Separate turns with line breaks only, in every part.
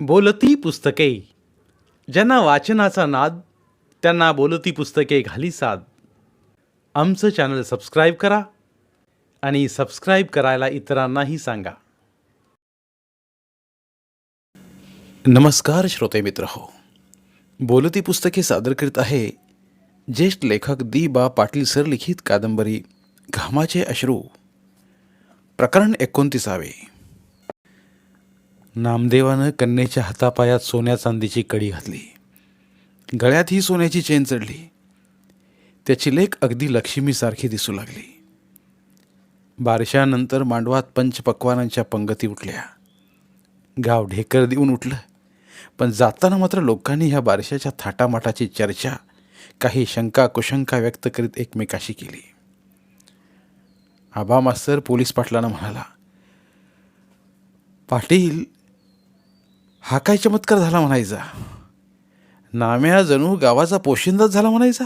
बोलती पुस्तके. ज्यांना वाचनाचा नाद त्यांना बोलती पुस्तके घाली साद. आमचं चॅनल सबस्क्राईब करा आणि सबस्क्राईब करायला इतरांनाही सांगा. नमस्कार श्रोते मित्र हो. बोलती पुस्तके सादर करीत आहे ज्येष्ठ लेखक दी बा पाटील सर लिखित कादंबरी घामाचे अश्रू. प्रकरण एकोणतीसावे. नामदेवानं कन्येच्या हातापायात सोन्या चांदीची कडी घातली. गळ्यात ही सोन्याची चेन चढली. त्याची लेख अगदी लक्ष्मीसारखी दिसू लागली. बारशानंतर मांडवात पंचपक्वानांच्या पंगती उठल्या. गाव ढेकर देऊन उठलं. पण जाताना मात्र लोकांनी ह्या बारशाच्या थाटामाटाची चर्चा काही शंका कुशंका व्यक्त करीत एकमेकाशी केली. आबा मास्तर पोलीस पाटलांना म्हणाला पाटील हा काय चमत्कार झाला म्हणायचा? नाम्या जणू गावाचा पोशिंदाच झाला म्हणायचा?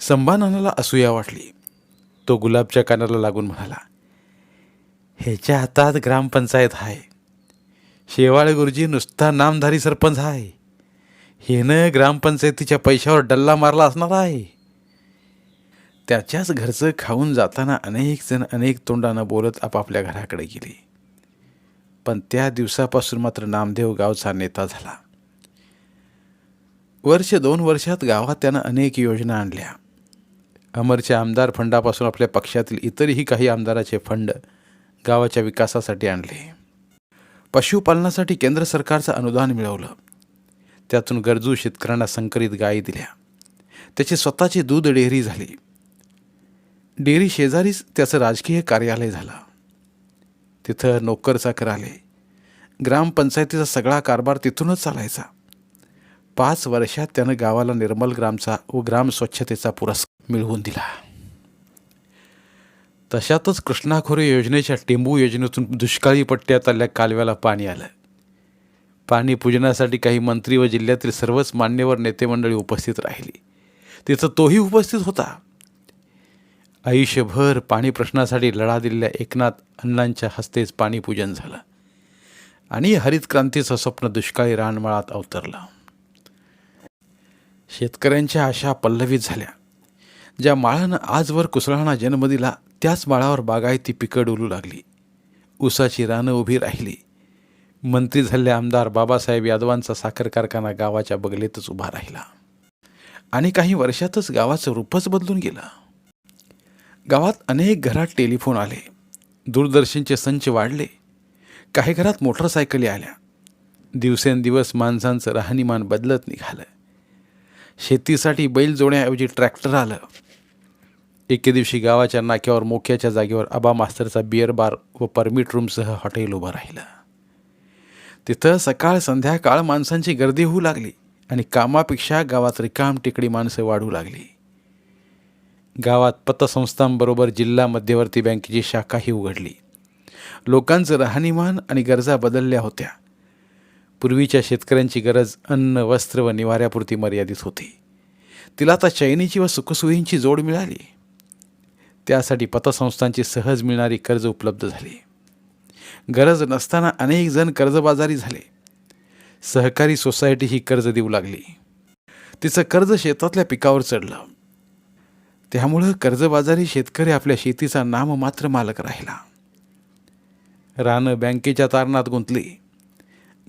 संभानानाला असूया वाटली. तो गुलाबच्या कानाला लागून म्हणाला ह्याच्या हातात ग्रामपंचायत आहे शेवाळे गुरुजी नुसता नामधारी सरपंच आहे हेनं ग्रामपंचायतीच्या पैशावर डल्ला मारला असणार आहे त्याच्याच घरचं खाऊन जाताना अनेक जण अनेक तोंडानं बोलत आपापल्या घराकडे गेले. पण त्या दिवसापासून मात्र नामदेव गावचा नेता झाला. वर्ष दोन वर्षात गावात त्यानं अनेक योजना आणल्या. अमरच्या आमदार फंडापासून आपल्या पक्षातील इतरही काही आमदाराचे फंड गावाच्या विकासासाठी आणले. पशुपालनासाठी केंद्र सरकारचं अनुदान मिळवलं. त्यातून गरजू शेतकऱ्यांना संकरित गायी दिल्या. त्याची स्वतःची दूध डेअरी झाली. डेअरी शेजारीच त्याचं राजकीय कार्यालय झालं. तिथं नोकर चाकर आले. ग्रामपंचायतीचा सगळा कारभार तिथूनच चालायचा. पाच वर्षात त्यानं गावाला निर्मल ग्रामचा व ग्राम स्वच्छतेचा पुरस्कार मिळवून दिला. तशातच कृष्णाखोरे योजनेच्या टेंबू योजनेतून दुष्काळी पट्ट्यात आल्या कालव्याला पाणी आलं. पाणी पूजनासाठी काही मंत्री व जिल्ह्यातील सर्वच मान्यवर नेते मंडळी उपस्थित राहिली. तिथं तोही उपस्थित होता. आयुष्यभर पाणी प्रश्नासाठी लढा दिलेल्या एकनाथ अण्णांच्या हस्तेच पाणीपूजन झालं. आणि हरित क्रांतीचं स्वप्न दुष्काळी रानमाळात अवतरलं. शेतकऱ्यांच्या आशा पल्लवित झाल्या. ज्या माळानं आजवर कुसळाणा जन्म दिला त्याच माळावर बागायती पिकं डोलू लागली. ऊसाची रानं उभी राहिली. मंत्री झालेले आमदार बाबासाहेब यादवांचा साखर कारखाना गावाच्या बगलेतच उभा राहिला. आणि काही वर्षातच गावाचं रूपच बदलून गेलं. गावात अनेक घरात टेलिफोन आले. दूरदर्शनचे संच वाढले. काही घरात मोटरसायकली आल्या. दिवसेंदिवस माणसांचं राहणीमान बदलत निघालं. शेतीसाठी बैल जोडण्याऐवजी ट्रॅक्टर आलं. एके दिवशी गावाच्या नाक्यावर मोक्याच्या जागेवर आबा मास्तरचा बिअर बार व परमिट रूमसह हॉटेल उभं राहिलं. तिथं सकाळ संध्याकाळ माणसांची गर्दी होऊ लागली आणि कामापेक्षा गावात रिकाम टेकडी माणसं वाढू लागली. गावात पतसंस्थांबरोबर जिल्हा मध्यवर्ती बँकेची शाखाही उघडली. लोकांचं राहणीमान आणि गरजा बदलल्या होत्या. पूर्वीच्या शेतकऱ्यांची गरज अन्न वस्त्र व निवाऱ्यापुरती मर्यादित होती. तिला आता चैनीची व सुखसुयींची जोड मिळाली. त्यासाठी पतसंस्थांची सहज मिळणारी कर्ज उपलब्ध झाली. गरज नसताना अनेक जण कर्जबाजारी झाले. सहकारी सोसायटी ही कर्ज देऊ लागली. तिचं कर्ज शेतातल्या पिकावर चढलं. त्यामुळं कर्जबाजारी शेतकरी आपल्या शेतीचा नाममात्र मालक राहिला. रानं बँकेच्या तारणात गुंतली.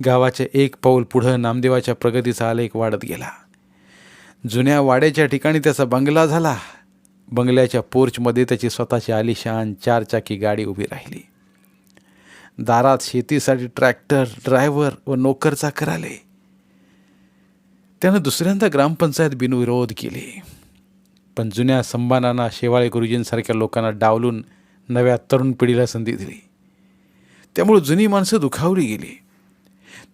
गावाचे एक पाऊल पुढं नामदेवाच्या प्रगतीचा आलेख वाढत गेला. जुन्या वाड्याच्या ठिकाणी त्याचा बंगला झाला. बंगल्याच्या पोर्चमध्ये त्याची स्वतःची आलिशान चारचाकी गाडी उभी राहिली. दारात शेतीसाठी ट्रॅक्टर ड्रायव्हर व नोकर चाकर आले. त्यानं दुसऱ्यांदा ग्रामपंचायत बिनविरोध केली. पण जुन्या संबानांना शेवाळे गुरुजींसारख्या लोकांना डावलून नव्या तरुण पिढीला संधी दिली. त्यामुळे जुनी माणसं दुखावली गेली.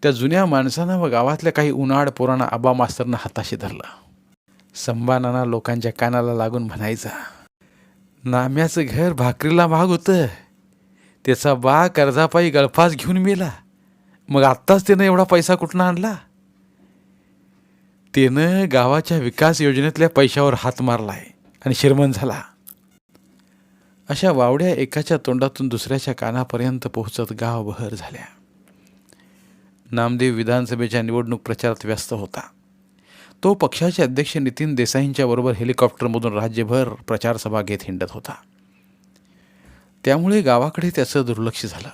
त्या जुन्या माणसानं व गावातल्या काही उन्हाळ पोरांना आबा मास्तरनं हाताशी धरलं. संबानांना लोकांच्या कानाला लागून म्हणायचा नाम्याचं घर भाकरीला महाग होतं. त्याचा बा कर्जापायी गळफास घेऊन मेला. मग आत्ताच त्यानं एवढा पैसा कुठनं आणला? त्यानं गावाच्या विकास योजनेतल्या पैशावर हात मारलाय आणि शिरमन झाला. अशा वावड्या एकाच्या तोंडातून दुसऱ्याच्या कानापर्यंत पोहोचत गाव बहर झाल्या. नामदेव विधानसभेच्या निवडणूक प्रचारात व्यस्त होता. तो पक्षाचे अध्यक्ष नितीन देसाईंच्या बरोबर हेलिकॉप्टरमधून राज्यभर प्रचारसभा घेत हिंडत होता. त्यामुळे गावाकडे त्याचं दुर्लक्ष झालं.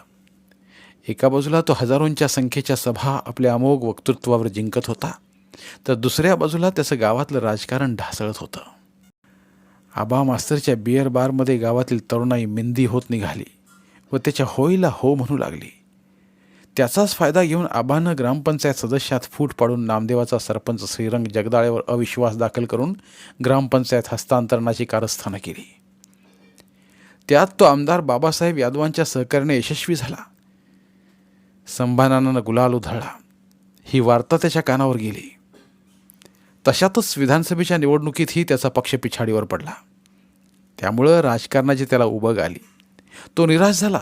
एका बाजूला तो हजारोंच्या संख्येच्या सभा आपल्या अमोघ वक्तृत्वावर जिंकत होता. तर दुसऱ्या बाजूला त्याचं गावातलं राजकारण ढासळत होतं. आबा मास्तरच्या बिअर बारमध्ये गावातील तरुणाई मिंदी होत निघाली व त्याच्या होईला हो म्हणू लागली. त्याचाच फायदा घेऊन आबानं ग्रामपंचायत सदस्यात फूट पाडून नामदेवाचा सरपंच श्रीरंग जगदाळेवर अविश्वास दाखल करून ग्रामपंचायत हस्तांतरणाची कारस्थानं केली. त्यात तो आमदार बाबासाहेब यादवांच्या सहकार्याने यशस्वी झाला. संभानानं गुलाल उधळला. ही वार्ता त्याच्या कानावर गेली. तशातच विधानसभेच्या निवडणुकीतही त्याचा पक्ष पिछाडीवर पडला. त्यामुळं राजकारणाची त्याला उबग आली. तो निराश झाला.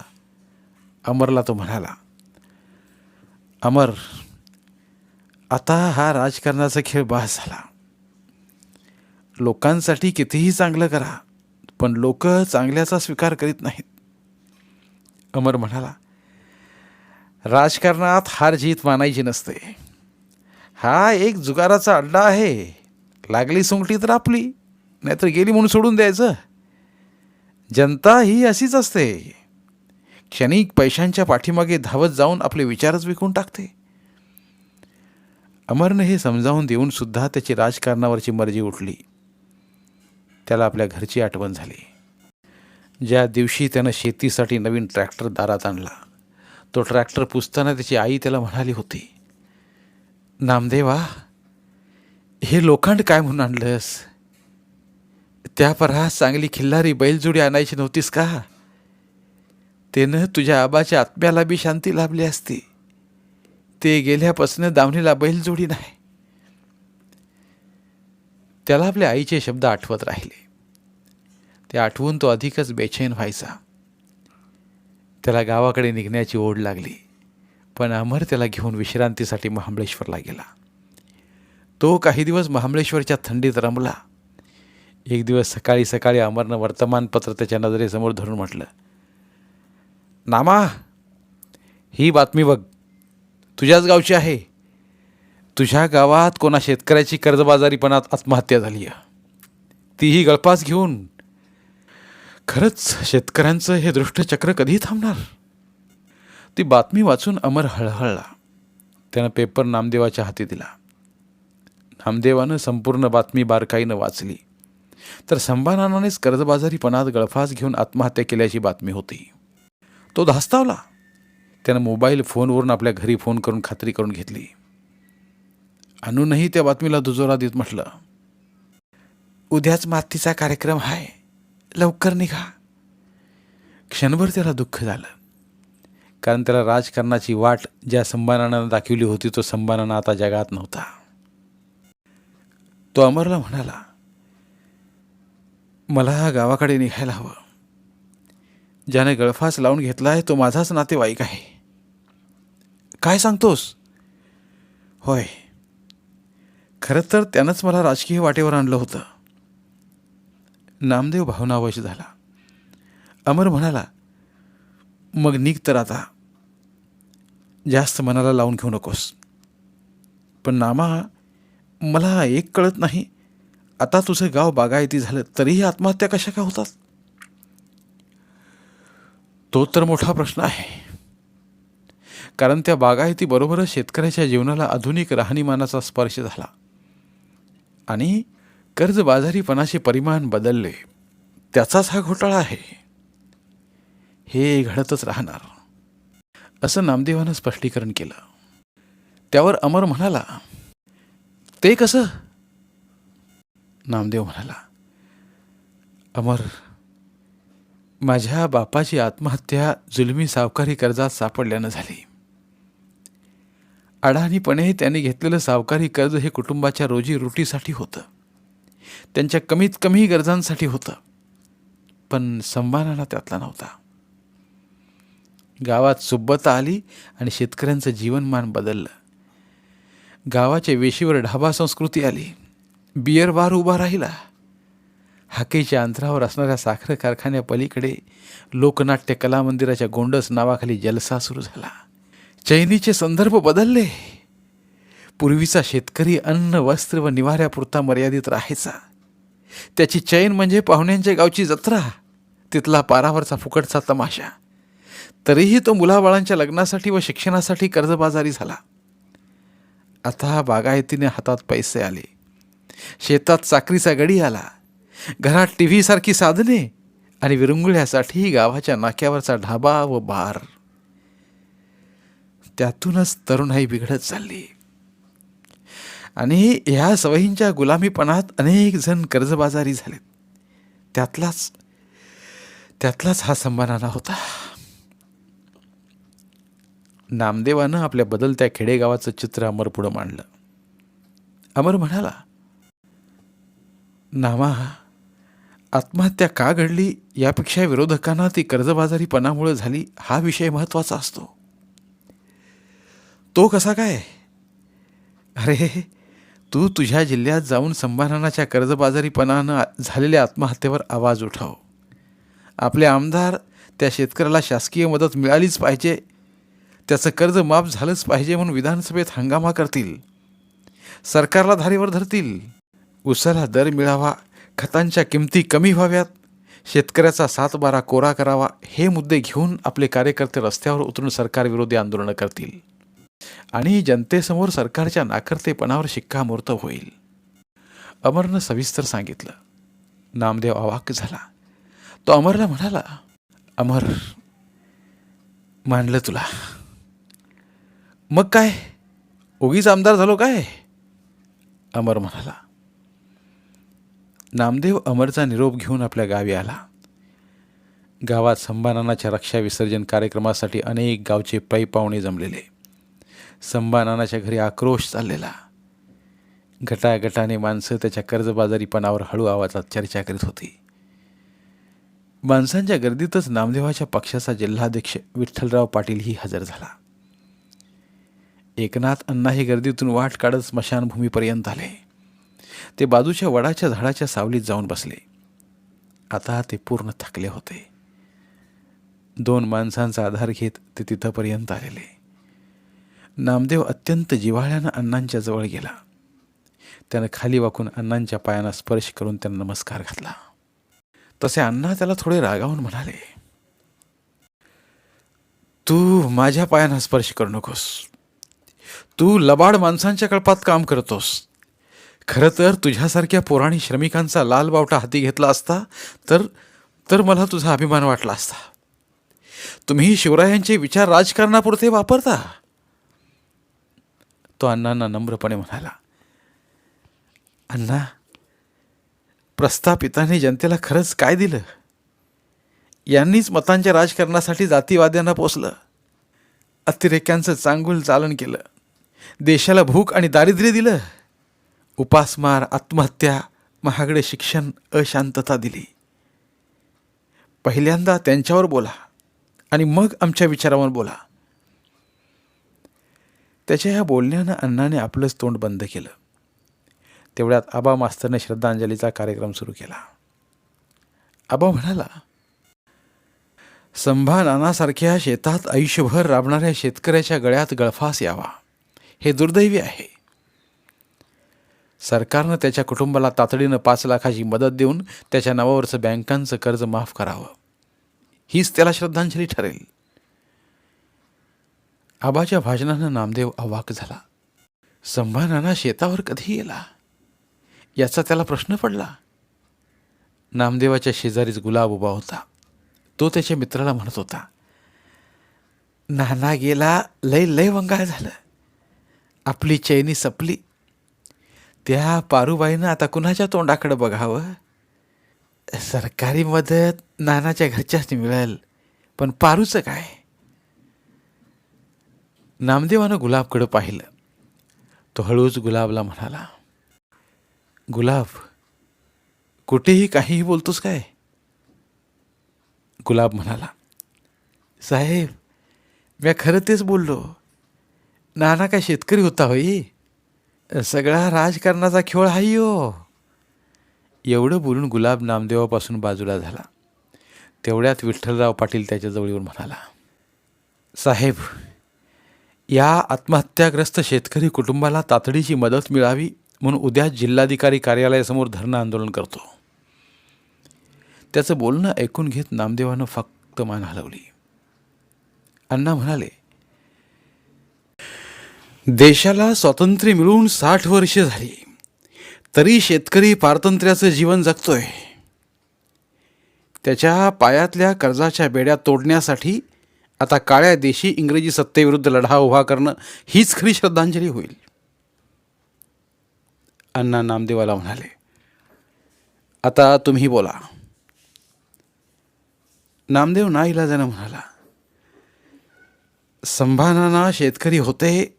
अमरला तो म्हणाला अमर आता हा राजकारणाचा खेळ बास झाला. लोकांसाठी कितीही चांगलं करा पण लोक चांगल्याचा स्वीकार करीत नाहीत. अमर म्हणाला राजकारणात हार जीत मानायची नसते. हा एक जुगाराचा अड्डा आहे. लागली सुंगटी तर आपली नाहीतर गेली म्हणून सोडून द्यायचं. जनता ही अशीच असते. क्षणिक पैशांच्या पाठीमागे धावत जाऊन आपले विचारच विकून टाकते. अमरने हे समजावून देऊन सुद्धा त्याची राजकारणावरची मर्जी उठली. त्याला आपल्या घरची आठवण झाली. ज्या दिवशी त्यानं शेतीसाठी नवीन ट्रॅक्टर दारात आणला तो ट्रॅक्टर पुसताना त्याची आई त्याला म्हणाली होती नामदेवा हे लोखंड काय म्हणून आणलंस? त्या परास चांगली खिल्लारी बैलजोडी आणायची नव्हतीस का? त्यानं तुझ्या आबाच्या आत्म्याला बी शांती लाभली असती. ते गेल्यापासून दावणीला बैलजोडी नाही. त्याला आपल्या आईचे शब्द आठवत राहिले. ते आठवून तो अधिकच बेचैन व्हायचा. त्याला गावाकडे निघण्याची ओढ लागली. पण अमर त्याला घेऊन विश्रांतीसाठी महाबळेश्वरला गेला. तो काही दिवस महाबळेश्वरच्या थंडीत रमला. एक दिवस सकाळी सकाळी अमरनं वर्तमानपत्र त्याच्या नजरेसमोर धरून म्हटलं नामा ही बातमी बघ. तुझ्याच गावची आहे. तुझ्या गावात कोणा शेतकऱ्याची कर्जबाजारीपणात आत्महत्या झाली आहे. तीही गळपास घेऊन खरंच शेतकऱ्यांचं हे दृष्टचक्र कधी थांबणार. ती बातमी वाचून अमर हळहळला. त्यानं पेपर नामदेवाच्या हाती दिला. नामदेवानं संपूर्ण बातमी बारकाईनं वाचली. तर संभानानेच कर्जबाजारीपणात गळफास घेऊन आत्महत्या केल्याची बातमी होती. तो धास्तावला. त्यानं मोबाईल फोनवरून आपल्या घरी फोन करून खात्री करून घेतली. अनुनही त्या बातमीला दुजोरा देत म्हटलं उद्याच मातीचा कार्यक्रम आहे लवकर निघा. क्षणभर त्याला दुःख झालं. कारण त्याला राजकारणाची वाट ज्या संभानानं दाखवली होती तो संभानानं आता जगात नव्हता. तो अमरला म्हणाला मला गावाकडे निघायला हवं. ज्याने गळफास लावून घेतला आहे तो माझाच नातेवाईक आहे. काय सांगतोस? होय. खरं तर त्यानंच मला राजकीय वाटेवर आणलं होतं. नामदेव भावनावश झाला. अमर म्हणाला मग निघ तर आता. जास्त मनाला लावून घेऊ नकोस. पण नामा मला एक कळत नाही. आता तुझं गाव बागायती झालं तरीही आत्महत्या कशा का होतात? तो तर मोठा प्रश्न आहे. कारण त्या बागायतीबरोबरच शेतकऱ्याच्या जीवनाला आधुनिक राहणीमानाचा स्पर्श झाला. आणि कर्जबाजारीपणाचे परिमाण बदलले. त्याचाच हा घोटाळा आहे. हे घडतच राहणार. असं नामदेवानं स्पष्टीकरण केलं. त्यावर अमर म्हणाला ते कसं? नामदेव म्हणाला अमर माझ्या बापाची आत्महत्या जुलमी सावकारी कर्जात सापडल्यानं झाली. अडाणीपणे त्यांनी घेतलेलं सावकारी कर्ज हे कुटुंबाच्या रोजीरोटीसाठी होतं. त्यांच्या कमीत कमी गरजांसाठी होतं. पण सन्मानाला त्यातला नव्हता. गावात सुब्बता आली आणि शेतकऱ्यांचं जीवनमान बदललं. गावाच्या वेशीवर ढाबा संस्कृती आली. बियर बार उभा राहिला. हाकेच्या अंतरावर असणाऱ्या साखर कारखान्यापलीकडे लोकनाट्य कला मंदिराच्या गोंडस नावाखाली जलसा सुरू झाला. चैनीचे संदर्भ बदलले. पूर्वीचा शेतकरी अन्न वस्त्र व निवाऱ्यापुरता मर्यादित राहायचा. त्याची चैन म्हणजे पाहुण्यांच्या गावची जत्रा. तिथला पारावरचा फुकटचा तमाशा. तरीही तो मुलाबाळांच्या लग्नासाठी व शिक्षणासाठी कर्जबाजारी झाला. आता बागायतीने हातात पैसे आले. शेतात चाकरीचा गडी आला. घरात टी व्हीसारखी साधने आणि विरंगुळ्यासाठी गावाच्या नाक्यावरचा ढाबा व बार. त्यातूनच तरुणाई बिघडत चालली. आणि ह्या सवयींच्या गुलामीपणात अनेक जण कर्जबाजारी झालेत. त्यातलाच त्यातलाच हा संभानाना होता. नामदेवानं आपल्या बदलत्या खेडेगावाचं चित्र अमर पुढं मांडलं. अमर म्हणाला नामा आत्महत्या का घडली? यापेक्षा विरोधकांना ती कर्जबाजारीपणामुळे झाली हा विषय महत्त्वाचा असतो. तो कसा काय? अरे तू तुझ्या जिल्ह्यात जाऊन संभानाच्या कर्जबाजारीपणानं झालेल्या आत्महत्येवर आवाज उठव. आपले आमदार त्या शेतकऱ्याला शासकीय मदत मिळालीच पाहिजे त्याचं कर्ज माफ झालंच पाहिजे म्हणून विधानसभेत हंगामा करतील. सरकारला धारेवर धरतील. उसाला दर मिळावा. खतांच्या किमती कमी व्हाव्यात. शेतकऱ्याचा सातबारा कोरा करावा. हे मुद्दे घेऊन आपले कार्यकर्ते रस्त्यावर उतरून सरकारविरोधी आंदोलनं करतील. आणि जनतेसमोर सरकारच्या नाकर्तेपणावर शिक्कामोर्तब होईल. अमरनं सविस्तर सांगितलं. नामदेव अवाक झाला. तो अमरला म्हणाला अमर मानलं तुला. मग काय? उगीच आमदार झालो काय? अमर म्हणाला. नामदेव अमरचा निरोप घेऊन आपल्या गावी आला. गावात संभानानाच्या रक्षा विसर्जन कार्यक्रमासाठी अनेक गावचे पै पाहुणे जमलेले. संभानानाच्या घरी आक्रोश चाललेला. गटागटाने माणसं त्याच्या कर्जबाजारीपणावर हळू आवाजात चर्चा करीत होती. माणसांच्या गर्दीतच नामदेवाच्या पक्षाचा जिल्हाध्यक्ष विठ्ठलराव पाटीलही हजर झाला. एकनाथ अण्णाही गर्दीतून वाट काढत स्मशानभूमीपर्यंत आले. ते बाजूच्या वडाच्या झाडाच्या सावलीत जाऊन बसले. आता ते पूर्ण थकले होते. दोन माणसांचा आधार घेत ते तिथंपर्यंत आलेले. नामदेव अत्यंत जिव्हाळ्यानं अण्णांच्या जवळ गेला. त्यानं खाली वाकून अण्णांच्या पायांना स्पर्श करून त्यांना नमस्कार घातला. तसे अण्णा त्याला थोडे रागावून म्हणाले तू माझ्या पायांना स्पर्श करू नकोस. तू लबाड माणसांच्या कळपात काम करतोस. खरं तर तुझ्यासारख्या पोराणी श्रमिकांचा लाल बावटा हाती घेतला असता तर तर मला तुझा अभिमान वाटला असता. तुम्ही शिवरायांचे विचार राजकारणापुरते वापरता. तो अण्णांना नम्रपणे म्हणाला अण्णा प्रस्थापिताने जनतेला खरंच काय दिलं? यांनीच मतांच्या राजकारणासाठी जातीवाद्यांना पोचलं अतिरेक्यांचं चांगुल चालन केलं. देशाला भूक आणि दारिद्र्य दिलं. उपासमार आत्महत्या महागडे शिक्षण अशांतता दिली. पहिल्यांदा त्यांच्यावर बोला आणि मग आमच्या विचारावर बोला. त्याच्या ह्या बोलण्यानं अण्णाने आपलंच तोंड बंद केलं. तेवढ्यात आबा मास्तरने श्रद्धांजलीचा कार्यक्रम सुरू केला. आबा म्हणाला संभा नानासारख्या शेतात आयुष्यभर राबणाऱ्या शेतकऱ्याच्या गळ्यात गळफास यावा. हे दुर्दैवी आहे. सरकारनं त्याच्या कुटुंबाला तातडीनं पाच लाखाची मदत देऊन त्याच्या नावावरचं बँकांचं कर्ज माफ करावं. हीच त्याला श्रद्धांजली ठरेल. आबाच्या भाषणानं नामदेव अवाक झाला. संभानाना शेतावर कधी गेला. याचा त्याला प्रश्न पडला. नामदेवाच्या शेजारीच गुलाब उभा होता. तो त्याच्या मित्राला म्हणत होता नाना गेला लय लय वंगाळ झालं. आपली चैनी सपली. त्या पारूबाईनं आता कुणाच्या तोंडाकडे बघावं? सरकारी मदत नानाच्या घरच्याच मिळेल पण पारूचं काय? नामदेवानं गुलाबकडं पाहिलं. तो हळूच गुलाबला म्हणाला गुलाब कुठेही काहीही बोलतोस काय? गुलाब म्हणाला साहेब मी खरं तेच बोललो. नाना काय शेतकरी होता होई सगळा राजकारणाचा खेळ आहे हो एवढं बोलून गुलाब नामदेवापासून बाजूला झाला. तेवढ्यात विठ्ठलराव पाटील त्याच्याजवळ येऊन म्हणाला साहेब या आत्महत्याग्रस्त शेतकरी कुटुंबाला तातडीची मदत मिळावी म्हणून उद्या जिल्हाधिकारी कार्यालयासमोर धरणं आंदोलन करतो. त्याचं बोलणं ऐकून घेत नामदेवानं फक्त मान हलवली. अण्णा म्हणाले देशाला स्वातंत्र्य मिळून साठ वर्षे झाली. तरी शेतकरी पारतंत्र्याचं जीवन जगतोय. त्याच्या पायातल्या कर्जाच्या बेड्या तोडण्यासाठी आता काळ्या देशी इंग्रजी सत्तेविरुद्ध लढा उभा करणं हीच खरी श्रद्धांजली होईल. अण्णा नामदेवाला म्हणाले आता तुम्ही बोला. नामदेव ना इलाजानं म्हणाला संभानाना शेतकरी होते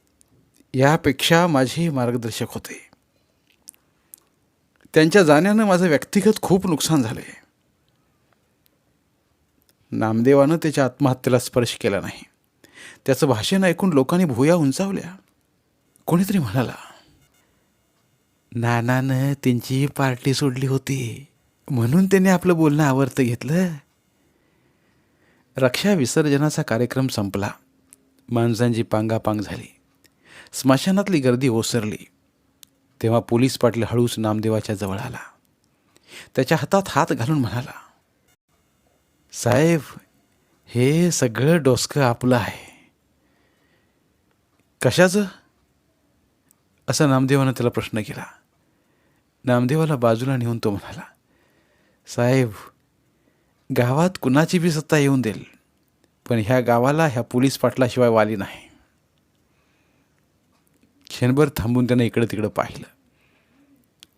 यापेक्षा माझे मार्गदर्शक होते. त्यांच्या जाण्यानं माझं व्यक्तिगत खूप नुकसान झालं आहे नामदेवानं त्याच्या आत्महत्येला स्पर्श केला नाही. त्याचं भाषण ऐकून लोकांनी भुया उंचावल्या. कोणीतरी म्हणाला नानानं त्यांची पार्टी सोडली होती. म्हणून त्याने आपलं बोलणं आवर्त घेतलं. रक्षा विसर्जनाचा कार्यक्रम संपला. माणसांची पांगापांग झाली. स्मशानातली गर्दी ओसरली. तेव्हा पोलीस पाटील हळूच नामदेवाच्या जवळ आला. त्याच्या हातात हात घालून म्हणाला साहेब हे सगळं डोसकं आपलं आहे. कशाचं? असं नामदेवानं त्याला प्रश्न केला. नामदेवाला बाजूला नेऊन तो म्हणाला साहेब गावात कुणाची बी सत्ता येऊन देईल पण ह्या गावाला ह्या पोलीस पाटलाशिवाय वाली नाही. क्षणभर थांबून त्यानं इकडं तिकडं पाहिलं.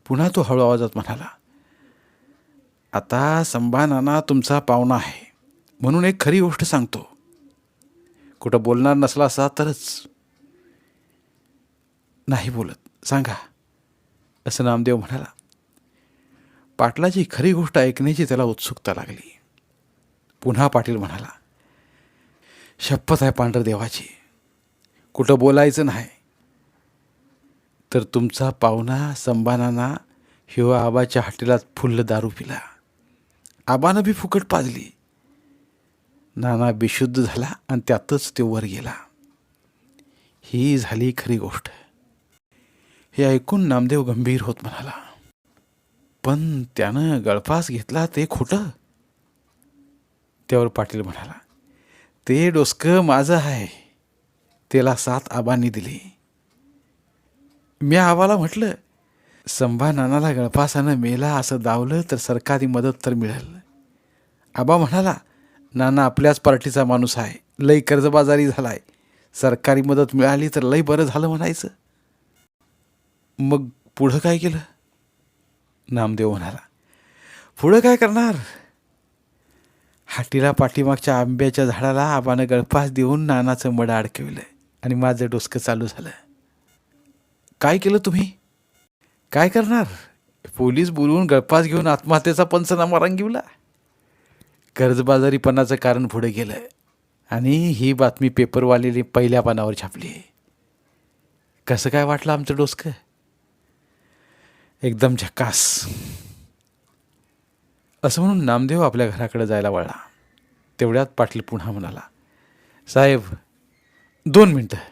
पुन्हा तो हळू आवाजात म्हणाला आता संभानाना तुमचा पाहुणा आहे म्हणून एक खरी गोष्ट सांगतो. कुठं बोलणार नसला असा तरच. नाही बोलत. सांगा. असं नामदेव म्हणाला. पाटलाची खरी गोष्ट ऐकण्याची त्याला उत्सुकता लागली. पुन्हा पाटील म्हणाला शपथ आहे पांढरदेवाची. कुठं बोलायचं नाही. तर तुमचा पाहुणा संबानाना हिवा आबाच्या हॉटेलात फुल्ल दारू पिला. आबानं बी फुकट पाजली. नाना बेशुद्ध झाला आणि त्यातच तो वर गेला. ही झाली खरी गोष्ट. हे ऐकून नामदेव गंभीर होत म्हणाला पण त्यानं गळफास घेतला ते खोटं? त्यावर पाटील म्हणाला ते डोसकं माझं आहे. त्याला सात आबांनी दिली. मी आबाला म्हटलं संभा नानाला गळफासानं मेला असं दावलं तर सरकारी मदत तर मिळेल. आबा म्हणाला नाना आपल्याच पार्टीचा माणूस आहे लई कर्जबाजारी झालाय. सरकारी मदत मिळाली तर लई बरं झालं म्हणायचं. मग पुढं काय केलं? नामदेव म्हणाला पुढं काय करणार? हाटीला पाठीमागच्या आंब्याच्या झाडाला आबानं गळफास देऊन नानाचं मड अडकविलं आणि माझं डोसकं चालू झालं. काय केलं तुम्ही? काय करणार? पोलीस बोलवून गळफास घेऊन आत्महत्येचा पंचनामा रंगिवला? कर्जबाजारीपणाचं कारण पुढे गेलं आणि ही बातमी पेपरवालेली पहिल्या पानावर छापली. कसं काय वाटलं आमचं डोसकं? एकदम झकास. असं म्हणून नामदेव आपल्या घराकडे जायला वळला. तेवढ्यात पाटील पुन्हा म्हणाला साहेब दोन मिनटं.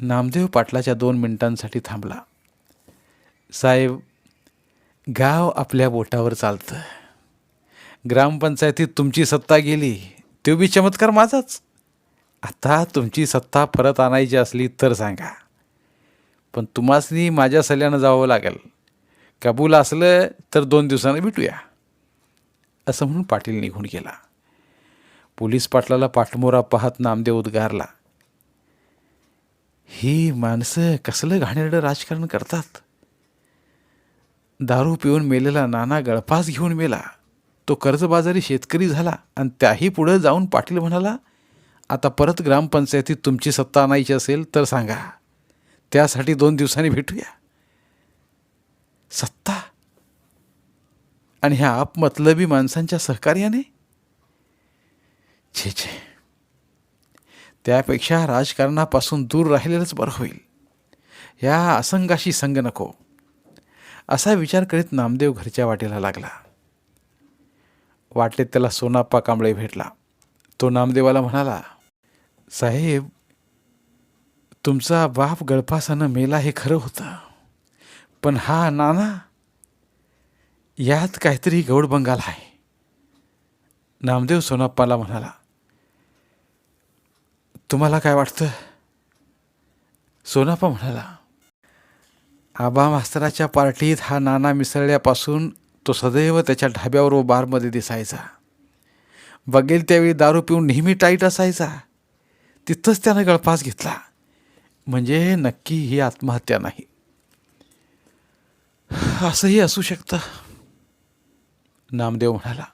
नामदेव पाटलाच्या दोन मिनिटांसाठी थांबला. साहेब गाव आपल्या बोटावर चालतं. ग्रामपंचायतीत तुमची सत्ता गेली तो बी चमत्कार माझाच. आता तुमची सत्ता परत आणायची असली तर सांगा. पण तुम्हासनी माझ्या सल्ल्यानं जावं लागेल. कबूल असलं तर दोन दिवसानं भेटूया. असं म्हणून पाटील निघून गेला. पोलीस पाटलाला पाठमोरा पाहत नामदेव उद्गारला. ही माणसं कसलं घाणेरडं राजकारण करतात? दारू पिऊन मेलेला नाना गळफास घेऊन मेला. तो कर्जबाजारी शेतकरी झाला आणि त्याही पुढं जाऊन पाटील म्हणाला आता परत ग्रामपंचायतीत तुमची सत्ता आणायची असेल तर सांगा. त्यासाठी दोन दिवसांनी भेटूया. सत्ता? आणि ह्या आपमतलबी माणसांच्या सहकार्याने? छे छे. त्यापेक्षा राजकारणापासून दूर राहिलेलंच बरं होईल. या असंगाशी संग नको. असा विचार करीत नामदेव घरच्या वाटेला लागला. वाटेत त्याला सोनाप्पा कांबळे भेटला. तो नामदेवाला म्हणाला साहेब तुमचा बाप गळफासानं मेला हे खरं होतं. पण हा नाना यात काहीतरी गौड बंगाल आहे. नामदेव सोनाप्पाला म्हणाला तुम्हाला काय वाटतं? सोनाप्पा म्हणाला आबा मास्तराच्या पार्टीत हा नाना मिसळल्यापासून तो सदैव त्याच्या ढाब्यावर व बारमध्ये दिसायचा. बघेल त्यावेळी दारू पिऊन नेहमी टाईट असायचा. तिथंच त्यानं गळफास घेतला. म्हणजे नक्की ही आत्महत्या नाही. असंही असू शकतं नामदेव म्हणाला.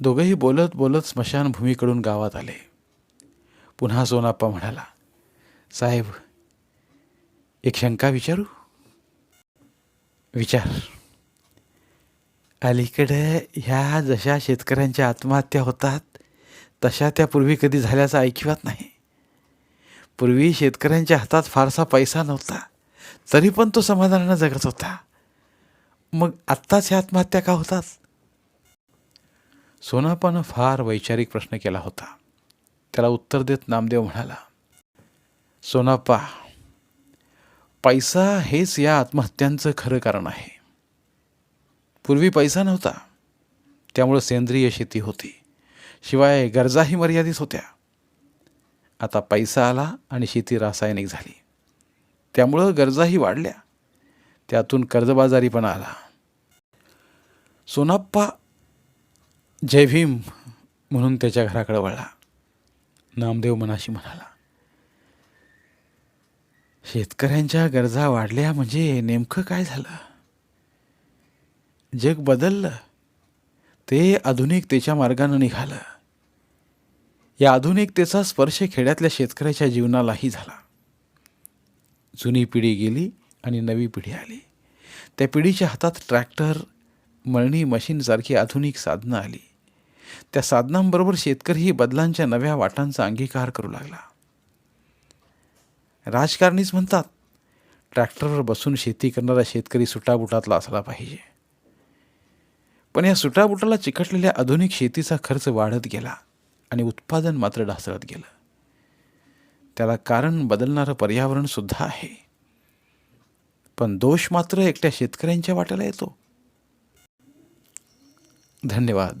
दोघंही बोलत बोलत स्मशानभूमीकडून गावात आले. पुन्हा सोनाप्पा म्हणाला साहेब एक शंका विचारू? विचार. अलीकडे ह्या जशा शेतकऱ्यांच्या आत्महत्या होतात तशा त्या पूर्वी कधी झाल्याचं ऐकिवात नाही. पूर्वी शेतकऱ्यांच्या हातात फारसा पैसा नव्हता तरी पण तो समाधानानं जगत होता. मग आत्ताच ह्या आत्महत्या का होतात? सोनापानं फार वैचारिक प्रश्न केला होता. त्याला उत्तर देत नामदेव म्हणाला सोनाप्पा पैसा हेच या आत्महत्यांचं खरं कारण आहे. पूर्वी पैसा नव्हता त्यामुळं सेंद्रिय शेती होती. शिवाय गरजाही मर्यादित होत्या. आता पैसा आला आणि शेती रासायनिक झाली. त्यामुळं गरजाही वाढल्या. त्यातून कर्जबाजारी पण आला. सोनाप्पा जय भीम म्हणून त्याच्या घराकडे वळला. नामदेव मनाशी म्हणाला शेतकऱ्यांच्या गरजा वाढल्या म्हणजे नेमकं काय झालं? जग बदललं ते आधुनिकतेच्या मार्गानं निघालं. या आधुनिकतेचा स्पर्श खेड्यातल्या शेतकऱ्याच्या जीवनालाही झाला. जुनी पिढी गेली आणि नवी पिढी आली. त्या पिढीच्या हातात ट्रॅक्टर मळणी मशीनसारखी आधुनिक साधनं आली. त्या साधनांबरोबर शेतकरीही बदलांच्या नव्या वाटांचा अंगीकार करू लागला. राजकारणीच म्हणतात ट्रॅक्टरवर बसून शेती करणारा शेतकरी सुटाबुटातला असला पाहिजे. पण या सुटाबुटाला चिकटलेल्या आधुनिक शेतीचा खर्च वाढत गेला आणि उत्पादन मात्र ढासळत गेलं. त्याला कारण बदलणारं पर्यावरण सुद्धा आहे. पण दोष मात्र एकट्या शेतकऱ्यांच्या वाट्याला येतो. धन्यवाद.